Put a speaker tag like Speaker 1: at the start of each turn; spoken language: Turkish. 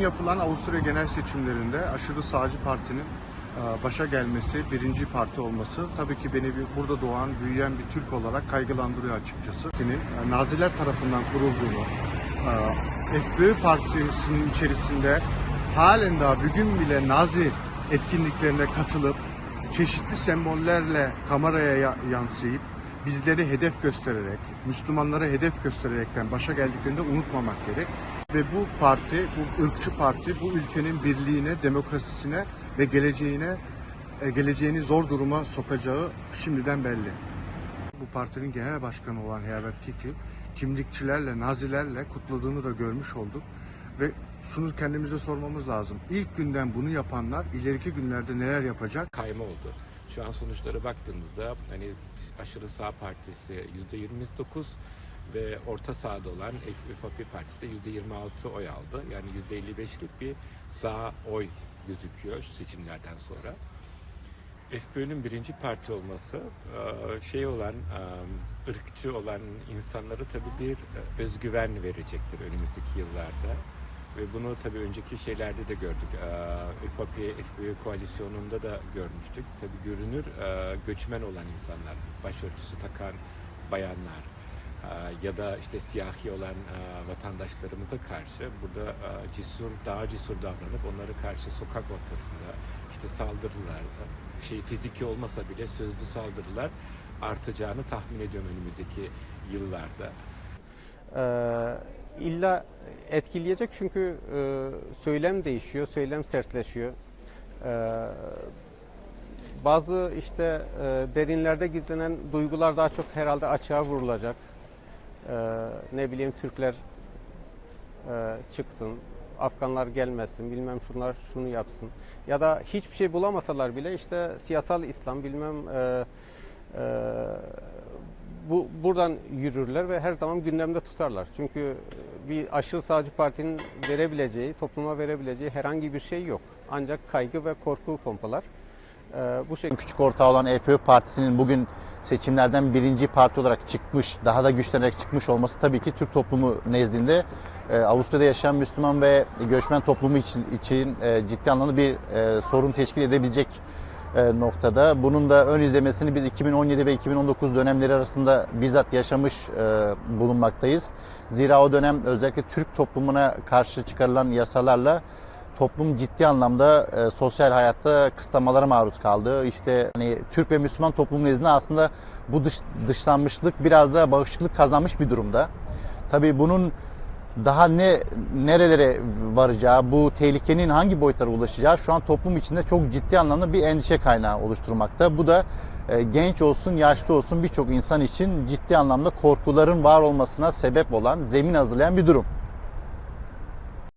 Speaker 1: yapılan Avusturya genel seçimlerinde aşırı sağcı partinin e, başa gelmesi, birinci parti olması tabii ki beni burada doğan, büyüyen bir Türk olarak kaygılandırıyor açıkçası. E, Naziler tarafından kurulduğunu, e, FPÖ partisinin içerisinde halen daha bugün bile Nazi etkinliklerine katılıp çeşitli sembollerle kameraya ya- yansıyıp bizleri hedef göstererek, Müslümanlara hedef göstererekten başa geldiklerinde unutmamak gerek. Ve bu parti, bu ırkçı parti bu ülkenin birliğine, demokrasisine ve geleceğine e, geleceğini zor duruma sokacağı şimdiden belli. Bu partinin genel başkanı olan Herbert Kickl kimlikçilerle, nazilerle kutladığını da görmüş olduk. Ve şunu kendimize sormamız lazım. İlk günden bunu yapanlar ileriki günlerde neler yapacak?
Speaker 2: kayma oldu. Şu an sonuçlara baktığımızda hani aşırı sağ partisi %29 ve orta sağda olan ÜFAP partisi de %26 oy aldı. Yani %55'lik bir sağ oy gözüküyor seçimlerden sonra. FPÖ'nün birinci parti olması şey olan ırkçı olan insanlara tabii bir özgüven verecektir önümüzdeki yıllarda. Ve bunu tabii önceki şeylerde de gördük. Ee, ÜFAP, FPÖ koalisyonunda da görmüştük. Tabii görünür e, göçmen olan insanlar, başörtüsü takan bayanlar e, ya da işte siyahi olan e, vatandaşlarımıza karşı burada cesur, daha cesur davranıp onlara karşı sokak ortasında işte saldırılar, şey fiziki olmasa bile sözlü saldırılar artacağını tahmin ediyorum önümüzdeki yıllarda.
Speaker 3: Ee, illa etkileyecek çünkü e, söylem değişiyor, söylem sertleşiyor. Ee, bazı işte e, derinlerde gizlenen duygular daha çok herhalde açığa vurulacak. Ee, ne bileyim Türkler e, çıksın, Afganlar gelmesin, bilmem şunlar şunu yapsın. Ya da hiçbir şey bulamasalar bile işte siyasal İslam bilmem e, e, bu buradan yürürler ve her zaman gündemde tutarlar. Çünkü bir aşırı sağcı partinin verebileceği, topluma verebileceği herhangi bir şey yok. Ancak kaygı ve korku pompalar. Ee, bu şekilde
Speaker 4: Küçük ortağı olan EFÖ Partisi'nin bugün seçimlerden birinci parti olarak çıkmış, daha da güçlenerek çıkmış olması tabii ki Türk toplumu nezdinde e, Avusturya'da yaşayan Müslüman ve göçmen toplumu için, için e, ciddi anlamda bir e, sorun teşkil edebilecek noktada. Bunun da ön izlemesini biz 2017 ve 2019 dönemleri arasında bizzat yaşamış e, bulunmaktayız. Zira o dönem özellikle Türk toplumuna karşı çıkarılan yasalarla toplum ciddi anlamda e, sosyal hayatta kısıtlamalara maruz kaldı. İşte hani Türk ve Müslüman toplum nezdinde aslında bu dış, dışlanmışlık biraz da bağışıklık kazanmış bir durumda. Tabii bunun daha ne nerelere varacağı, bu tehlikenin hangi boyutlara ulaşacağı şu an toplum içinde çok ciddi anlamda bir endişe kaynağı oluşturmakta. Bu da e, genç olsun, yaşlı olsun birçok insan için ciddi anlamda korkuların var olmasına sebep olan, zemin hazırlayan bir durum.